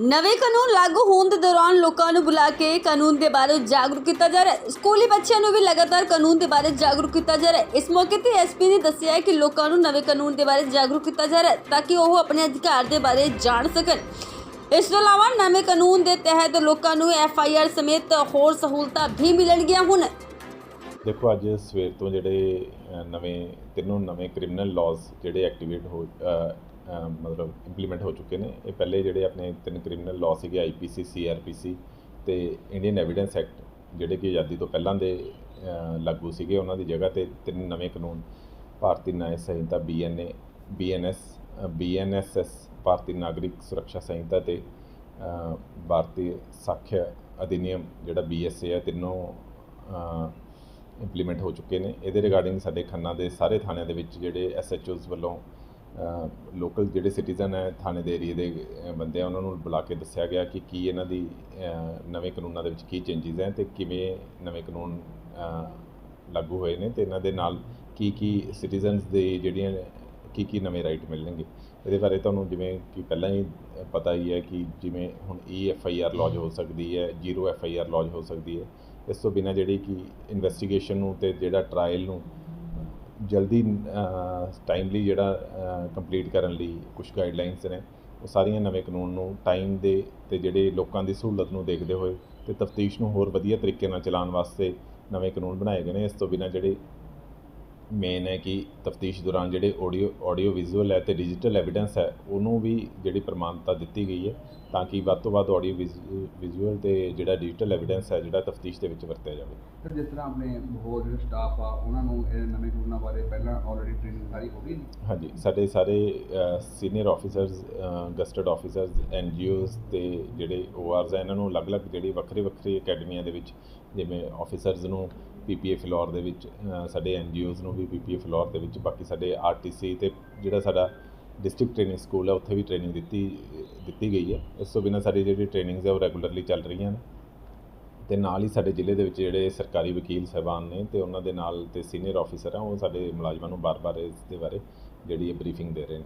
ਨਵੇਂ ਕਾਨੂੰਨ ਲਾਗੂ ਹੋਣ ਦੇ ਦੌਰਾਨ ਲੋਕਾਂ ਨੂੰ ਬੁਲਾ ਕੇ ਕਾਨੂੰਨ ਦੇ ਬਾਰੇ ਜਾਗਰੂਕ ਕੀਤਾ ਜਾ ਰਿਹਾ ਹੈ। ਸਕੂਲੀ ਬੱਚਿਆਂ ਨੂੰ ਵੀ ਲਗਾਤਾਰ ਕਾਨੂੰਨ ਦੇ ਬਾਰੇ ਜਾਗਰੂਕ ਕੀਤਾ ਜਾ ਰਿਹਾ ਹੈ। ਇਸ ਮੌਕੇ ਤੇ ਐਸਪੀ ਨੇ ਦੱਸਿਆ ਹੈ ਕਿ ਲੋਕਾਂ ਨੂੰ ਨਵੇਂ ਕਾਨੂੰਨ ਦੇ ਬਾਰੇ ਜਾਗਰੂਕ ਕੀਤਾ ਜਾ ਰਿਹਾ ਹੈ ਤਾਂ ਕਿ ਉਹ ਆਪਣੇ ਅਧਿਕਾਰ ਦੇ ਬਾਰੇ ਜਾਣ ਸਕਣ। ਇਸ ਤੋਂ ਇਲਾਵਾ ਨਵੇਂ ਕਾਨੂੰਨ ਦੇ ਤਹਿਤ ਲੋਕਾਂ ਨੂੰ ਐਫ ਆਈ ਆਰ ਸਮੇਤ ਹੋਰ ਸਹੂਲਤਾਂ ਵੀ ਮਿਲਣਗੀਆਂ ਹੁਣ। ਦੇਖੋ ਅੱਜ ਸਵੇਰ ਤੋਂ ਜਿਹੜੇ ਅ, ਨਵੇਂ ਤਿੰਨੋਂ ਨਵੇਂ ਕ੍ਰਿਮੀਨਲ ਲਾਜ਼ ਜਿਹੜੇ ਐਕਟੀਵੇਟ ਹੋ ਅ, ਅ, ਮਤਲਬ ਇੰਪਲੀਮੈਂਟ ਹੋ ਚੁੱਕੇ ਨੇ। ਇਹ ਪਹਿਲੇ ਜਿਹੜੇ ਆਪਣੇ ਤਿੰਨ ਕ੍ਰਿਮੀਨਲ ਲਾਅ ਸੀਗੇ ਆਈਪੀਸੀ ਸੀਆਰਪੀਸੀ ਤੇ ਇੰਡੀਅਨ ਐਵੀਡੈਂਸ ਐਕਟ ਜਿਹੜੇ ਕਿ ਆਜ਼ਾਦੀ ਤੋਂ ਪਹਿਲਾਂ ਦੇ ਲਾਗੂ ਸੀਗੇ ਉਹਨਾਂ ਦੀ ਜਗ੍ਹਾ ਤੇ ਤਿੰਨ ਨਵੇਂ ਕਾਨੂੰਨ, ਭਾਰਤੀ ਨਿਆਂ ਸੰਹਿਤਾ ਬੀਐਨਏ ਬੀਐਨਐਸ ਬੀਐਨਐਸਐਸ ਭਾਰਤੀ ਨਾਗਰਿਕ ਸੁਰੱਖਿਆ ਸੰਹਿਤਾ ਤੇ ਭਾਰਤੀ ਸਾਖਿਆ ਅਧਿਨਿਯਮ ਜਿਹੜਾ ਬੀਐਸਏ ਹੈ, ਤਿੰਨੋਂ ਇੰਪਲੀਮੈਂਟ ਹੋ ਚੁੱਕੇ ਨੇ। ਇਹਦੇ ਰਿਗਾਰਡਿੰਗ ਸਾਡੇ ਖੰਨਾ ਦੇ ਸਾਰੇ ਥਾਣਿਆਂ ਦੇ ਵਿੱਚ ਜਿਹੜੇ ਐਸਐਚਓਜ਼ ਵੱਲੋਂ ਲੋਕਲ ਜਿਹੜੇ ਸਿਟੀਜ਼ਨ ਹੈ, ਥਾਣੇ ਦੇ ਏਰੀਏ ਦੇ ਬੰਦੇ ਆ, ਉਹਨਾਂ ਨੂੰ ਬੁਲਾ ਕੇ ਦੱਸਿਆ ਗਿਆ ਕਿ ਕੀ ਇਹਨਾਂ ਦੀ ਨਵੇਂ ਕਾਨੂੰਨਾਂ ਦੇ ਵਿੱਚ ਕੀ ਚੇਂਜਸ ਹੈ ਤੇ ਕਿਵੇਂ ਨਵੇਂ ਕਾਨੂੰਨ ਲਾਗੂ ਹੋਏ ਨੇ ਤੇ ਇਹਨਾਂ ਦੇ ਨਾਲ ਕੀ ਕੀ ਸਿਟੀਜ਼ਨਸ ਦੇ ਜਿਹੜੀਆਂ, ਕੀ ਕੀ ਨਵੇਂ ਰਾਈਟ ਮਿਲਣਗੇ। ਇਹਦੇ ਬਾਰੇ ਤੁਹਾਨੂੰ ਜਿਵੇਂ ਕਿ ਪਹਿਲਾਂ ਹੀ ਪਤਾ ਹੀ ਹੈ ਕਿ ਜਿਵੇਂ ਹੁਣ E F I R lodge ਹੋ ਸਕਦੀ ਹੈ zero F I R lodge ਹੋ ਸਕਦੀ ਹੈ। ਇਸ ਤੋਂ ਬਿਨਾਂ ਜਿਹੜੀ ਕਿ ਇਨਵੈਸਟੀਗੇਸ਼ਨ ਨੂੰ ਤੇ ਜਿਹੜਾ ਟਰਾਇਲ ਨੂੰ ਜਲਦੀ ਟਾਈਮਲੀ ਜਿਹੜਾ ਕੰਪਲੀਟ ਕਰਨ ਲਈ ਕੁਝ ਗਾਈਡਲਾਈਨਸ ਨੇ, ਉਹ ਸਾਰੀਆਂ ਨਵੇਂ ਕਾਨੂੰਨ ਨੂੰ ਟਾਈਮ ਦੇ ਅਤੇ ਜਿਹੜੇ ਲੋਕਾਂ ਦੀ ਸਹੂਲਤ ਨੂੰ ਦੇਖਦੇ ਹੋਏ ਅਤੇ ਤਫਤੀਸ਼ ਨੂੰ ਹੋਰ ਵਧੀਆ ਤਰੀਕੇ ਨਾਲ ਚਲਾਉਣ ਵਾਸਤੇ ਨਵੇਂ ਕਾਨੂੰਨ ਬਣਾਏ ਗਏ ਨੇ। ਇਸ ਤੋਂ ਬਿਨਾਂ ਜਿਹੜੇ ਮੇਨ ਹੈ ਕਿ ਤਫਤੀਸ਼ ਦੌਰਾਨ ਜਿਹੜੇ ਆਡੀਓ ਆਡੀਓ ਵਿਜ਼ੂਅਲ ਹੈ ਅਤੇ ਡਿਜੀਟਲ ਐਵੀਡੈਂਸ ਹੈ, ਉਹਨੂੰ ਵੀ ਜਿਹੜੀ ਪ੍ਰਮਾਣਤਾ ਦਿੱਤੀ ਗਈ ਹੈ ਤਾਂ ਕਿ ਵੱਧ ਤੋਂ ਵੱਧ ਆਡੀਓ ਵਿਜ਼ੂਅਲ ਤੇ ਜਿਹੜਾ ਡਿਜੀਟਲ ਐਵੀਡੈਂਸ ਹੈ ਜਿਹੜਾ ਤਫਤੀਸ਼ ਦੇ ਵਿੱਚ ਵਰਤਿਆ ਜਾਵੇ। ਸਰ ਜਿਸ ਤਰ੍ਹਾਂ ਆਪਣੇ ਹੋਰ ਜਿਹੜੇ ਸਟਾਫ ਆ ਉਹਨਾਂ ਨੂੰ ਇਹ ਨਵੇਂ ਕਾਨੂੰਨਾਂ ਬਾਰੇ ਪਹਿਲਾਂ ਆਲਰੇਡੀ ਟ੍ਰੇਨਿੰਗ ਸਾਰੀ ਹੋ ਗਈ ਹਾਂਜੀ ਸਾਡੇ ਸਾਰੇ senior officers gazetted officers NGOs ਤੇ ਜਿਹੜੇ ਓਆਰਸ ਹੈ ਇਹਨਾਂ ਨੂੰ ਅਲੱਗ-ਅਲੱਗ ਜਿਹੜੀ ਵੱਖਰੀ ਵੱਖਰੀ ਅਕੈਡਮੀਆਂ ਦੇ ਵਿੱਚ ਜਿਵੇਂ ਆਫੀਸਰਸ ਨੂੰ ਪੀਪੀਏ ਫਲੋਰ ਦੇ ਵਿੱਚ ਸਾਡੇ ਐਨਜੀਓਜ਼ ਨੂੰ ਵੀ ਪੀਪੀਏ ਫਲੋਰ ਦੇ ਵਿੱਚ ਬਾਕੀ ਸਾਡੇ ਆਰਟੀਸੀ ਤੇ ਜਿਹੜਾ ਸਾਡਾ ਡਿਸਟ੍ਰਿਕਟ ਟ੍ਰੇਨਿੰਗ ਸਕੂਲ ਹੈ, ਉੱਥੇ ਵੀ ਟ੍ਰੇਨਿੰਗ ਦਿੱਤੀ ਦਿੱਤੀ ਗਈ ਹੈ। ਇਸ ਤੋਂ ਬਿਨਾਂ ਸਾਡੀ ਜਿਹੜੀ ਟ੍ਰੇਨਿੰਗਸ ਹੈ, ਉਹ ਰੈਗੂਲਰਲੀ ਚੱਲ ਰਹੀਆਂ ਨੇ। ਤੇ ਨਾਲ ਹੀ ਸਾਡੇ ਜ਼ਿਲ੍ਹੇ ਦੇ ਵਿੱਚ ਜਿਹੜੇ ਸਰਕਾਰੀ ਵਕੀਲ ਸਹਿਬਾਨ ਨੇ ਤੇ ਉਹਨਾਂ ਦੇ ਨਾਲ ਤੇ ਸੀਨੀਅਰ ਆਫੀਸਰ ਆ ਉਹ ਸਾਡੇ ਮੁਲਾਜ਼ਮਾਂ ਨੂੰ ਬਾਰ-ਬਾਰ ਇਸ ਦੇ ਬਾਰੇ ਜਿਹੜੀ ਹੈ ਬਰੀਫਿੰਗ ਦੇ ਰਹੇ ਨੇ।